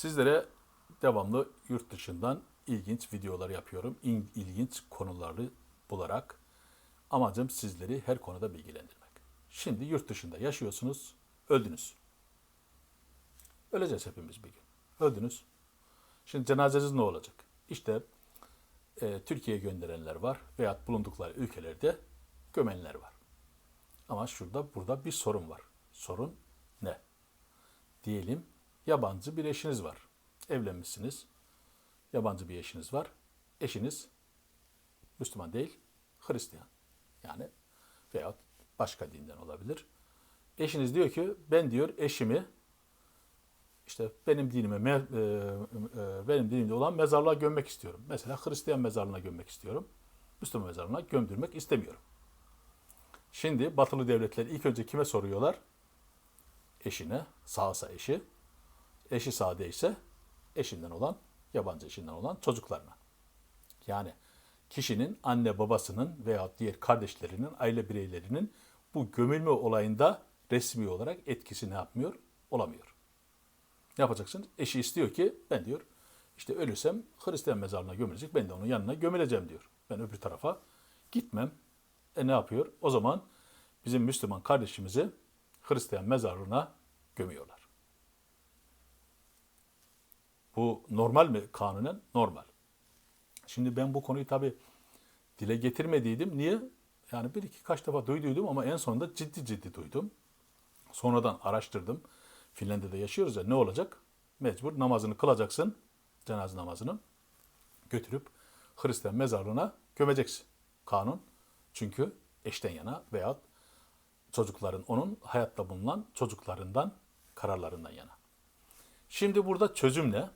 Sizlere devamlı yurt dışından ilginç videolar yapıyorum. İl- ilginç konuları bularak amacım sizleri her konuda bilgilendirmek. Şimdi yurt dışında yaşıyorsunuz, öldünüz. Öleceğiz hepimiz bir gün. Öldünüz. Şimdi cenazeniz ne olacak? İşte e, Türkiye'ye gönderenler var veya bulundukları ülkelerde gömenler var. Ama şurada burada bir sorun var. Sorun ne? Diyelim yabancı bir eşiniz var. Evlenmişsiniz. Yabancı bir eşiniz var. Eşiniz Müslüman değil, Hristiyan. Yani veya başka dinden olabilir. Eşiniz diyor ki ben diyor eşimi işte benim dinime me- e, e, benim dinimde olan mezarlığa gömmek istiyorum. Mesela Hristiyan mezarlığına gömmek istiyorum. Müslüman mezarlığına gömdürmek istemiyorum. Şimdi batılı devletler ilk önce kime soruyorlar? Eşine, sağsa eşi. Eşi sağ değilse eşinden olan, yabancı eşinden olan çocuklarına. Yani kişinin anne babasının veya diğer kardeşlerinin, aile bireylerinin bu gömülme olayında resmi olarak etkisi ne yapmıyor? Olamıyor. Ne yapacaksın? Eşi istiyor ki ben diyor işte ölürsem Hristiyan mezarlığına gömülecek. Ben de onun yanına gömüleceğim diyor. Ben öbür tarafa gitmem. E ne yapıyor? O zaman bizim Müslüman kardeşimizi Hristiyan mezarlığına gömüyorlar. Bu normal mi kanunen? Normal. Şimdi ben bu konuyu tabii dile getirmediydim. Niye? Yani bir iki kaç defa duyduydum ama en sonunda ciddi ciddi duydum. Sonradan araştırdım. Finlandiya'da yaşıyoruz ya ne olacak? Mecbur namazını kılacaksın. Cenaze namazını. Götürüp Hristiyan mezarlığına gömeceksin. Kanun. Çünkü eşten yana veya çocukların onun hayatta bulunan çocuklarından kararlarından yana. Şimdi burada çözüm ne?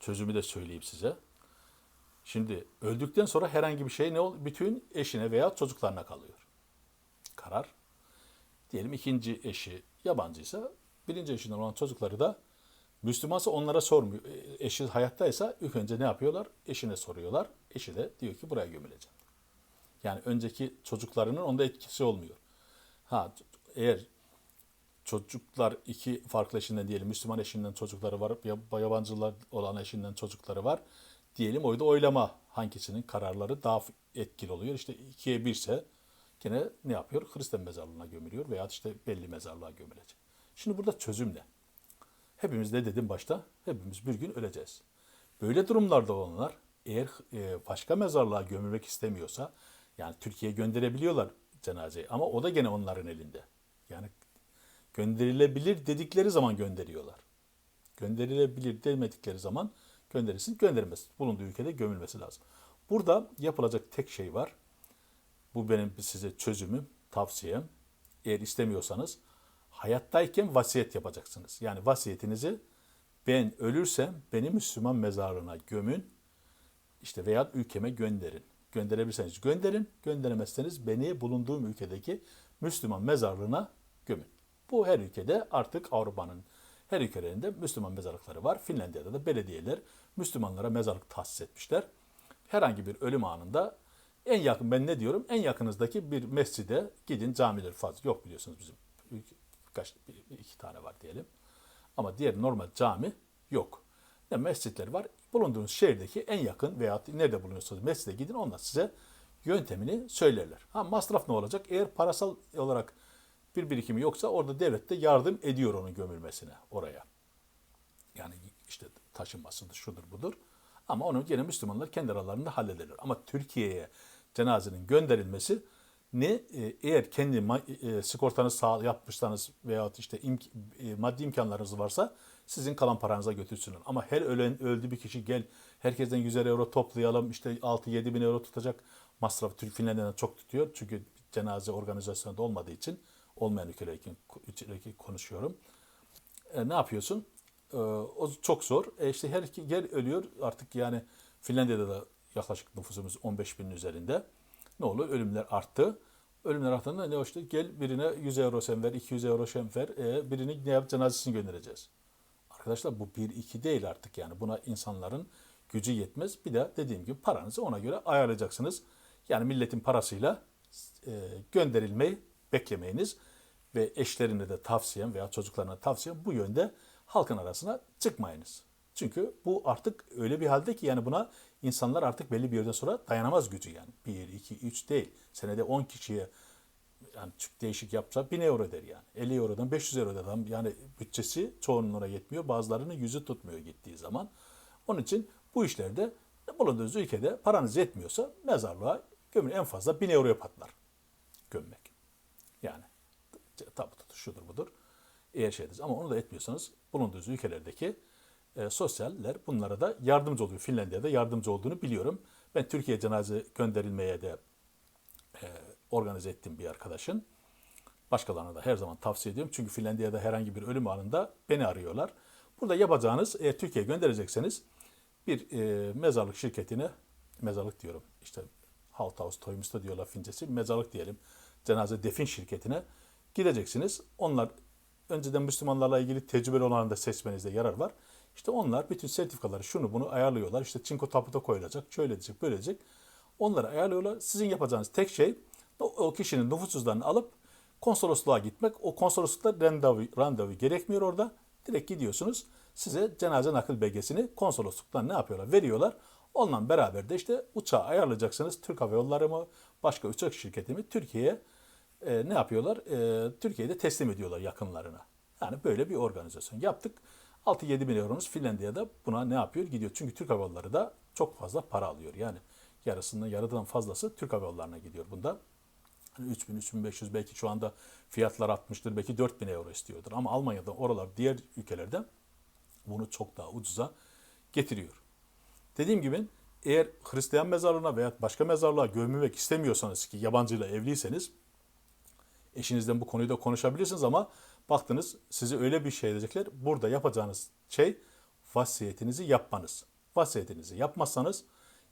Çözümü de söyleyeyim size. Şimdi öldükten sonra herhangi bir şey ne ol? Bütün eşine veya çocuklarına kalıyor. Karar. Diyelim ikinci eşi yabancıysa birinci eşinden olan çocukları da Müslümansa onlara sormuyor. E, Eşi hayattaysa ilk önce ne yapıyorlar? Eşine soruyorlar. Eşi de diyor ki buraya gömüleceğim. Yani önceki çocuklarının onda etkisi olmuyor. Ha eğer çocuklar iki farklı eşinden diyelim Müslüman eşinden çocukları var, yab- yabancılar olan eşinden çocukları var. Diyelim oyda oylama hangisinin kararları daha etkili oluyor. İşte ikiye birse gene ne yapıyor? Hristiyan mezarlığına gömülüyor veya işte belli mezarlığa gömülecek. Şimdi burada çözüm ne? Hepimiz de dedim başta, hepimiz bir gün öleceğiz. Böyle durumlarda olanlar eğer e, başka mezarlığa gömülmek istemiyorsa, yani Türkiye'ye gönderebiliyorlar cenazeyi ama o da gene onların elinde. Yani gönderilebilir dedikleri zaman gönderiyorlar. Gönderilebilir demedikleri zaman gönderilsin, gönderilmez. Bulunduğu ülkede gömülmesi lazım. Burada yapılacak tek şey var. Bu benim size çözümüm, tavsiyem. Eğer istemiyorsanız hayattayken vasiyet yapacaksınız. Yani vasiyetinizi ben ölürsem beni Müslüman mezarlığına gömün işte veya ülkeme gönderin. Gönderebilirseniz gönderin, gönderemezseniz beni bulunduğum ülkedeki Müslüman mezarlığına gömün. Bu her ülkede artık Avrupa'nın her ülkelerinde Müslüman mezarlıkları var. Finlandiya'da da belediyeler Müslümanlara mezarlık tahsis etmişler. Herhangi bir ölüm anında en yakın ben ne diyorum? En yakınızdaki bir mescide gidin camiler fazla yok biliyorsunuz bizim birkaç bir- iki tane var diyelim. Ama diğer normal cami yok. Ne mescitler var. Bulunduğunuz şehirdeki en yakın veya nerede bulunuyorsanız mescide gidin onlar size yöntemini söylerler. Ha masraf ne olacak? Eğer parasal olarak bir birikimi yoksa orada devlet de yardım ediyor onun gömülmesine oraya. Yani işte taşınmasıdır, şudur budur. Ama onu gene Müslümanlar kendi aralarında hallederler. Ama Türkiye'ye cenazenin gönderilmesi ne e, eğer kendi ma- e, sigortanızı sağ yapmışsanız veya işte imk- e, maddi imkanlarınız varsa sizin kalan paranıza götürsünler. Ama her ölen öldü bir kişi gel herkesten 100 euro toplayalım işte 6-7 bin euro tutacak masraf Türk Finlandiya'dan çok tutuyor. Çünkü cenaze organizasyonu da olmadığı için olmayan ülkeler için ülkeler konuşuyorum. E, ne yapıyorsun? E, o çok zor. E işte her iki gel ölüyor artık yani Finlandiya'da da yaklaşık nüfusumuz 15 binin üzerinde. Ne olur? Ölümler arttı. Ölümler arttığında ne işte gel birine 100 euro sen ver, 200 euro sen ver, e, birini ne yap cenazesini göndereceğiz. Arkadaşlar bu bir iki değil artık yani buna insanların gücü yetmez. Bir de dediğim gibi paranızı ona göre ayarlayacaksınız. Yani milletin parasıyla e, gönderilmeyi beklemeyiniz ve eşlerine de tavsiyem veya çocuklarına tavsiyem bu yönde halkın arasına çıkmayınız. Çünkü bu artık öyle bir halde ki yani buna insanlar artık belli bir yerden sonra dayanamaz gücü yani. 1, 2, 3 değil. Senede 10 kişiye yani çok değişik yapsa 1000 euro der yani. 50 eurodan 500 euro der adam. Yani bütçesi çoğunun oraya yetmiyor. Bazılarının yüzü tutmuyor gittiği zaman. Onun için bu işlerde bulunduğunuz ülkede paranız yetmiyorsa mezarlığa gömün en fazla 1000 euroya patlar gömmek. Yani tabutu şudur budur. Eğer şeydir ama onu da etmiyorsanız bulunduğunuz ülkelerdeki e, sosyaller bunlara da yardımcı oluyor. Finlandiya'da yardımcı olduğunu biliyorum. Ben Türkiye cenaze gönderilmeye de e, organize ettiğim bir arkadaşın. Başkalarına da her zaman tavsiye ediyorum. Çünkü Finlandiya'da herhangi bir ölüm anında beni arıyorlar. Burada yapacağınız eğer Türkiye'ye gönderecekseniz bir e, mezarlık şirketine, mezarlık diyorum işte Halthaus Toymuş'ta diyorlar Fincesi, mezarlık diyelim, cenaze defin şirketine gideceksiniz. Onlar önceden Müslümanlarla ilgili tecrübeli olanı da seçmenizde yarar var. İşte onlar bütün sertifikaları şunu bunu ayarlıyorlar. İşte çinko taputa koyulacak, şöyle diyecek, böyle diyecek. Onları ayarlıyorlar. Sizin yapacağınız tek şey o kişinin nüfus cüzdanını alıp konsolosluğa gitmek. O konsoloslukta randevu, randevu gerekmiyor orada. Direkt gidiyorsunuz. Size cenaze nakil belgesini konsolosluktan ne yapıyorlar? Veriyorlar. Onunla beraber de işte uçağı ayarlayacaksınız. Türk Hava Yolları mı, başka uçak şirketi mi Türkiye'ye e, ne yapıyorlar? E, Türkiye'de teslim ediyorlar yakınlarına. Yani böyle bir organizasyon yaptık. 6-7 bin euromuz Finlandiya'da buna ne yapıyor? Gidiyor. Çünkü Türk Hava Yolları da çok fazla para alıyor. Yani yarısından yarıdan fazlası Türk Hava Yolları'na gidiyor bunda. Hani 3000 3500 belki şu anda fiyatlar artmıştır. Belki 4000 euro istiyordur. Ama Almanya'da oralar diğer ülkelerde bunu çok daha ucuza getiriyor. Dediğim gibi eğer Hristiyan mezarlığına veya başka mezarlığa gömülmek istemiyorsanız ki yabancıyla evliyseniz eşinizden bu konuyu da konuşabilirsiniz ama baktınız sizi öyle bir şey edecekler. Burada yapacağınız şey vasiyetinizi yapmanız. Vasiyetinizi yapmazsanız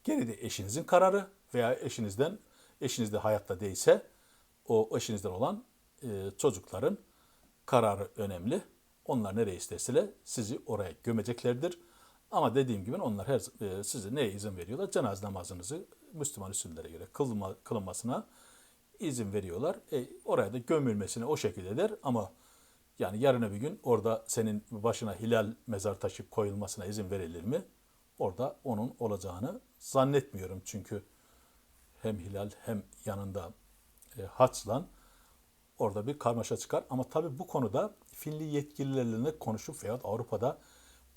geride eşinizin kararı veya eşinizden eşiniz de hayatta değilse o eşinizden olan e, çocukların kararı önemli. Onlar nereye isterseler sizi oraya gömeceklerdir. Ama dediğim gibi onlar her e, size neye izin veriyorlar? Cenaze namazınızı Müslüman usullere göre kılma, kılınmasına izin veriyorlar. E, oraya da gömülmesine o şekilde der ama yani yarın bir gün orada senin başına hilal mezar taşı koyulmasına izin verilir mi? Orada onun olacağını zannetmiyorum çünkü hem hilal hem yanında e, haçla orada bir karmaşa çıkar. Ama tabii bu konuda Finli yetkililerle konuşup veya Avrupa'da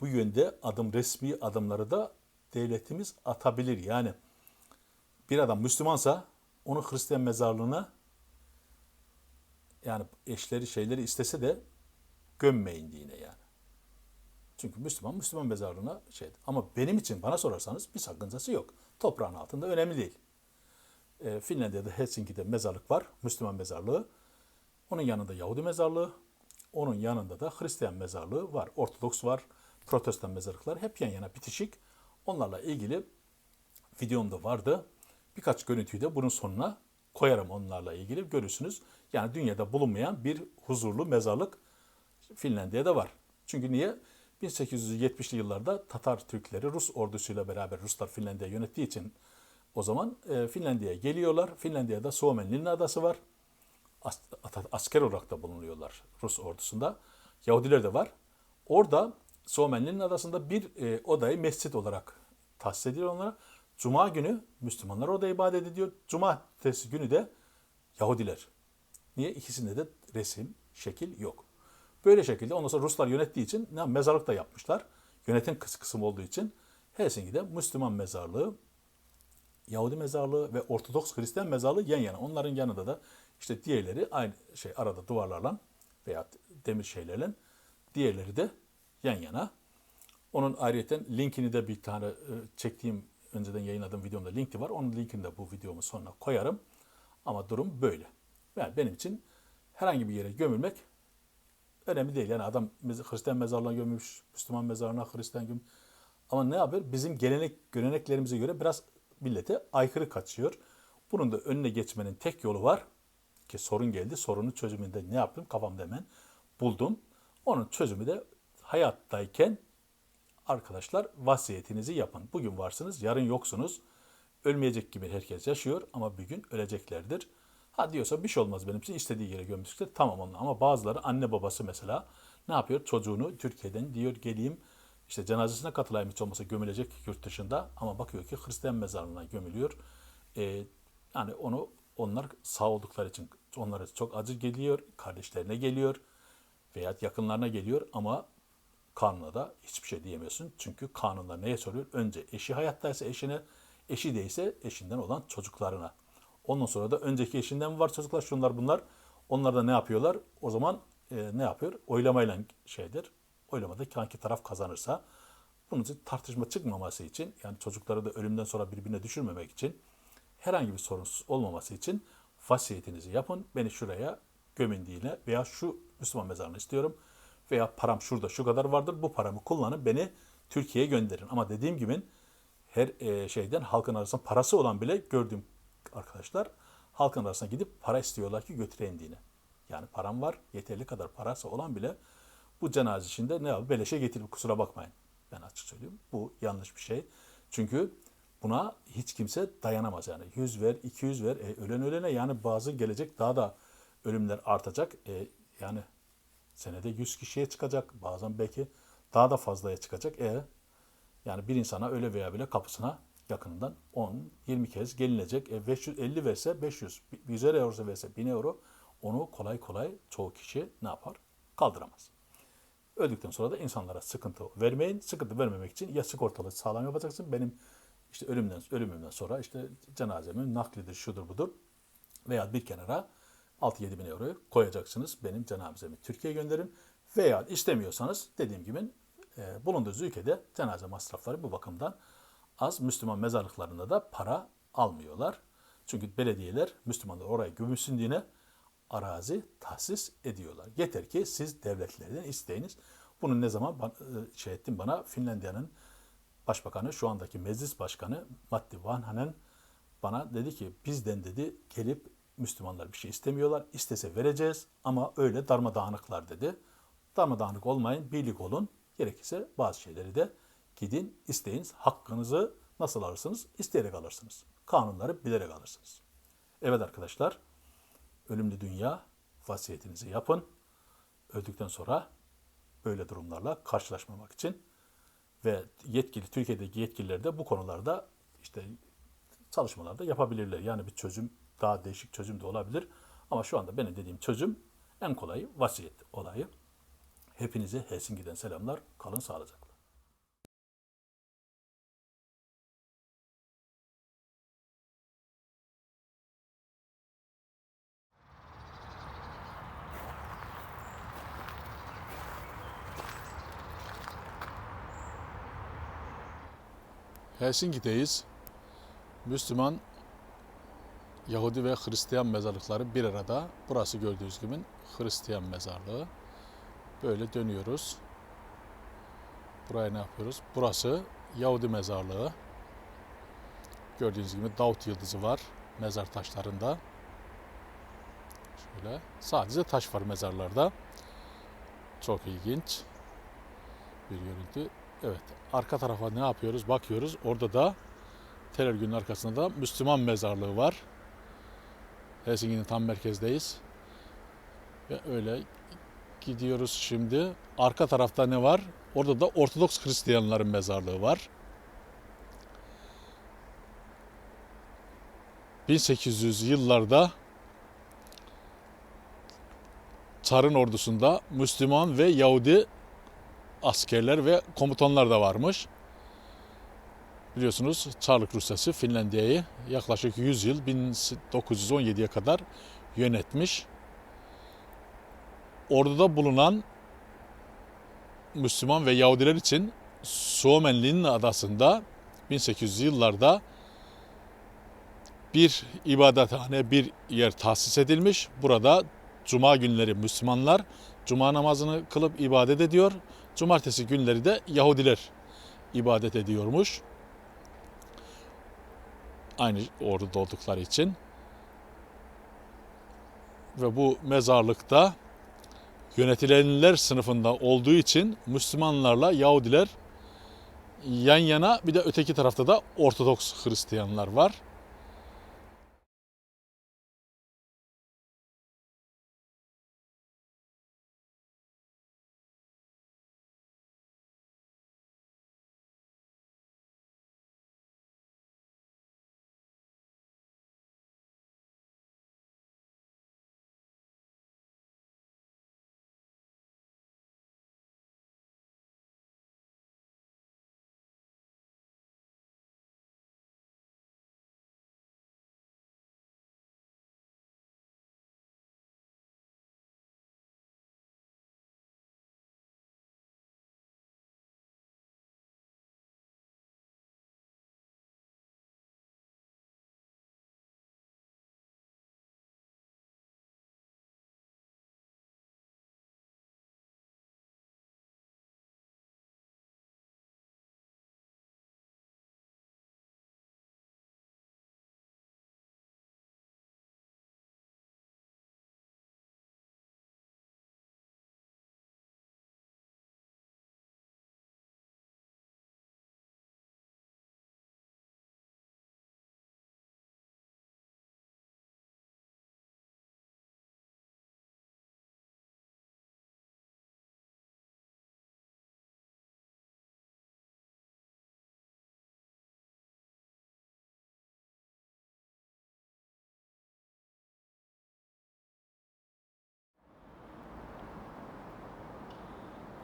bu yönde adım resmi adımları da devletimiz atabilir. Yani bir adam Müslümansa onu Hristiyan mezarlığına yani eşleri şeyleri istese de gömmeyin dine yani. Çünkü Müslüman Müslüman mezarlığına şey. Ama benim için bana sorarsanız bir sakıncası yok. Toprağın altında önemli değil. E, Finlandiya'da Helsinki'de mezarlık var. Müslüman mezarlığı. Onun yanında Yahudi mezarlığı. Onun yanında da Hristiyan mezarlığı var. Ortodoks var. Protestan mezarlıklar hep yan yana bitişik. Onlarla ilgili videomda vardı. Birkaç görüntüyü de bunun sonuna koyarım onlarla ilgili görürsünüz. Yani dünyada bulunmayan bir huzurlu mezarlık Finlandiya'da var. Çünkü niye? 1870'li yıllarda Tatar Türkleri Rus ordusuyla beraber Ruslar Finlandiya'yı yönettiği için o zaman e, Finlandiya'ya geliyorlar. Finlandiya'da Suomenlinna adası var. As, asker olarak da bulunuyorlar Rus ordusunda. Yahudiler de var. Orada Suomenlinna adasında bir e, odayı mescit olarak tahsis ediyor onlara. Cuma günü Müslümanlar orada ibadet ediyor. Cumartesi günü de Yahudiler. Niye? İkisinde de resim, şekil yok. Böyle şekilde ondan sonra Ruslar yönettiği için ne, mezarlık da yapmışlar. Yönetim kısım olduğu için Helsinki'de Müslüman mezarlığı, Yahudi mezarlığı ve Ortodoks Hristiyan mezarlığı yan yana. Onların yanında da işte diğerleri aynı şey arada duvarlarla veya demir şeylerle diğerleri de yan yana. Onun ayrıyeten linkini de bir tane e, çektiğim önceden yayınladığım videomda linki var. Onun linkini de bu videomun sonuna koyarım. Ama durum böyle. Yani benim için herhangi bir yere gömülmek önemli değil. Yani adam Hristiyan mezarlığına gömülmüş, Müslüman mezarlığına Hristiyan gömülmüş. Ama ne yapıyor? Bizim gelenek, göreneklerimize göre biraz millete aykırı kaçıyor. Bunun da önüne geçmenin tek yolu var ki sorun geldi. Sorunun çözümünde ne yaptım? Kafamda hemen buldum. Onun çözümü de hayattayken arkadaşlar vasiyetinizi yapın. Bugün varsınız, yarın yoksunuz. Ölmeyecek gibi herkes yaşıyor ama bir gün öleceklerdir. Ha diyorsa bir şey olmaz benim için istediği yere gömmüşler. Tamam onunla ama bazıları anne babası mesela Ne yapıyor? Çocuğunu Türkiye'den diyor geleyim işte cenazesine katılayım hiç olmasa gömülecek yurt dışında ama bakıyor ki Hristiyan mezarlığına gömülüyor. Ee, yani onu onlar sağ oldukları için onlara çok acı geliyor, kardeşlerine geliyor veya yakınlarına geliyor ama kanuna da hiçbir şey diyemiyorsun. Çünkü kanunlar neye soruyor? Önce eşi hayattaysa eşine, eşi değilse eşinden olan çocuklarına. Ondan sonra da önceki eşinden var çocuklar şunlar bunlar. Onlar da ne yapıyorlar? O zaman e, ne yapıyor? Oylamayla şeydir. Oylamada hangi taraf kazanırsa bunun için tartışma çıkmaması için yani çocukları da ölümden sonra birbirine düşürmemek için herhangi bir sorunsuz olmaması için vasiyetinizi yapın. Beni şuraya gömün diye veya şu Müslüman mezarını istiyorum veya param şurada şu kadar vardır bu paramı kullanın beni Türkiye'ye gönderin. Ama dediğim gibi her e, şeyden halkın arasında parası olan bile gördüğüm arkadaşlar halkın arasına gidip para istiyorlar ki götüreyim diye. Yani param var yeterli kadar parası olan bile bu cenaze işinde ne yapıyor? Beleşe getirip kusura bakmayın. Ben açık söyleyeyim. Bu yanlış bir şey. Çünkü buna hiç kimse dayanamaz yani. 100 ver, 200 ver. E, ölen ölene yani bazı gelecek daha da ölümler artacak. E, yani senede 100 kişiye çıkacak. Bazen belki daha da fazlaya çıkacak. E, yani bir insana öyle veya bile kapısına yakından 10, 20 kez gelinecek. E 550 verse 500, 100 euro verse 1000 euro onu kolay kolay çoğu kişi ne yapar? Kaldıramaz. Öldükten sonra da insanlara sıkıntı vermeyin. Sıkıntı vermemek için ya sigortalı sağlam yapacaksın. Benim işte ölümden ölümümden sonra işte cenazemin naklidir, şudur budur. Veya bir kenara 6-7 bin euroyu koyacaksınız. Benim cenazemi Türkiye'ye gönderin. Veya istemiyorsanız dediğim gibi e, bulunduğunuz ülkede cenaze masrafları bu bakımdan az. Müslüman mezarlıklarında da para almıyorlar. Çünkü belediyeler Müslümanlar oraya gömülsün diye arazi tahsis ediyorlar. Yeter ki siz devletlerden isteyiniz. Bunu ne zaman e, şey ettim bana Finlandiya'nın başbakanı şu andaki meclis başkanı Matti Vanhanen bana dedi ki bizden dedi gelip Müslümanlar bir şey istemiyorlar. İstese vereceğiz ama öyle darmadağınıklar dedi. Darmadağınık olmayın, birlik olun. Gerekirse bazı şeyleri de gidin isteyiniz. Hakkınızı nasıl alırsınız? İsteyerek alırsınız. Kanunları bilerek alırsınız. Evet arkadaşlar, ölümlü dünya vasiyetinizi yapın. Öldükten sonra böyle durumlarla karşılaşmamak için ve yetkili Türkiye'deki yetkililer de bu konularda işte çalışmalarda yapabilirler. Yani bir çözüm daha değişik çözüm de olabilir. Ama şu anda benim dediğim çözüm en kolayı vasiyet olayı. Hepinize Helsinki'den selamlar. Kalın sağlıcakla. Helsinki'deyiz. Müslüman, Yahudi ve Hristiyan mezarlıkları bir arada. Burası gördüğünüz gibi Hristiyan mezarlığı. Böyle dönüyoruz. Buraya ne yapıyoruz? Burası Yahudi mezarlığı. Gördüğünüz gibi Davut yıldızı var mezar taşlarında. Şöyle sadece taş var mezarlarda. Çok ilginç bir görüntü. Evet. Arka tarafa ne yapıyoruz? Bakıyoruz. Orada da tel örgünün arkasında da Müslüman mezarlığı var. Helsinki'nin tam merkezdeyiz. Ve öyle gidiyoruz şimdi. Arka tarafta ne var? Orada da Ortodoks Hristiyanların mezarlığı var. 1800 yıllarda Çar'ın ordusunda Müslüman ve Yahudi askerler ve komutanlar da varmış. Biliyorsunuz Çarlık Rusyası Finlandiya'yı yaklaşık 100 yıl 1917'ye kadar yönetmiş. Orduda bulunan Müslüman ve Yahudiler için Suomenlinna adasında 1800 yıllarda bir ibadethane, bir yer tahsis edilmiş. Burada cuma günleri Müslümanlar cuma namazını kılıp ibadet ediyor. Cumartesi günleri de Yahudiler ibadet ediyormuş. Aynı orduda oldukları için. Ve bu mezarlıkta yönetilenler sınıfında olduğu için Müslümanlarla Yahudiler yan yana bir de öteki tarafta da Ortodoks Hristiyanlar var.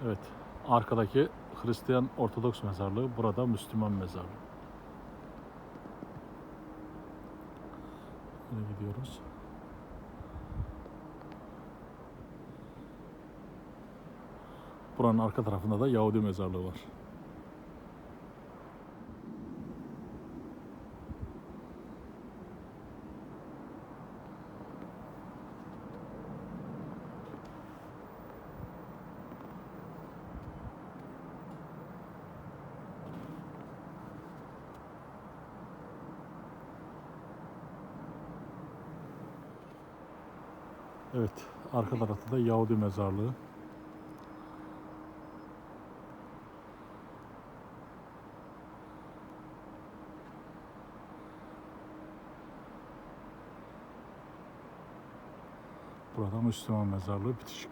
Evet. Arkadaki Hristiyan Ortodoks mezarlığı, burada Müslüman mezarlığı. Böyle gidiyoruz. Buranın arka tarafında da Yahudi mezarlığı var. Evet, arka tarafta da Yahudi mezarlığı. Burada Müslüman mezarlığı bitişik.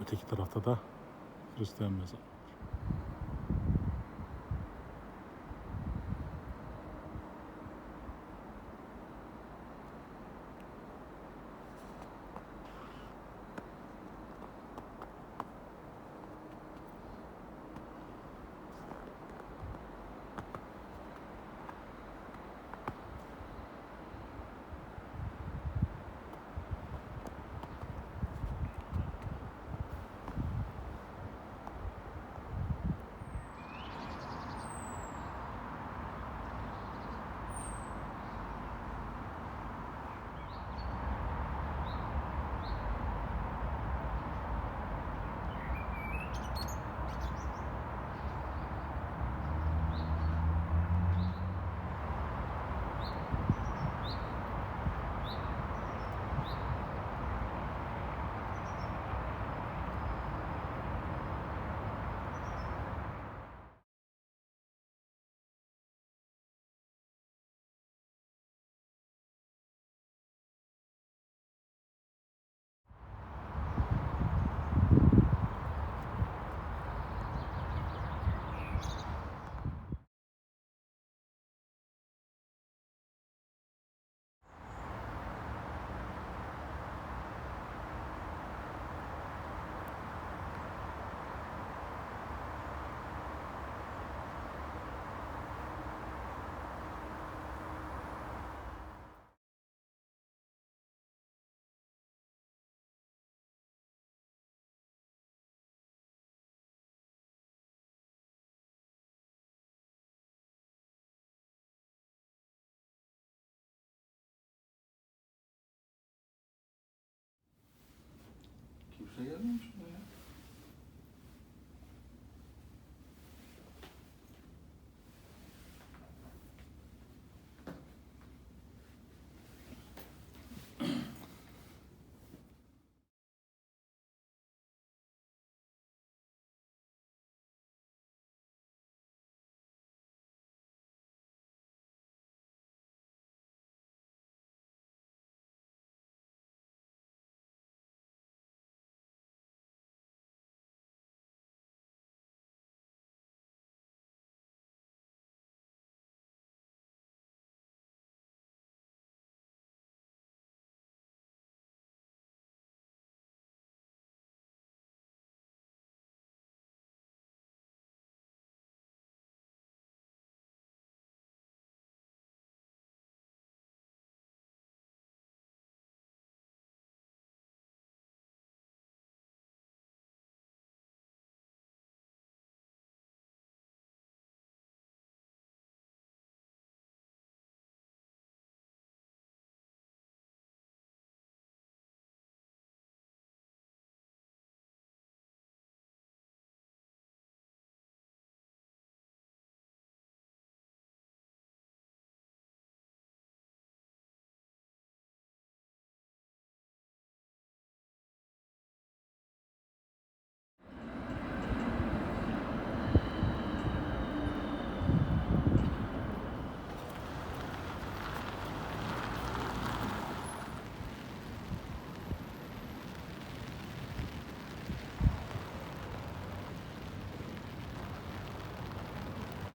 Öteki tarafta da Hristiyan mezarlığı.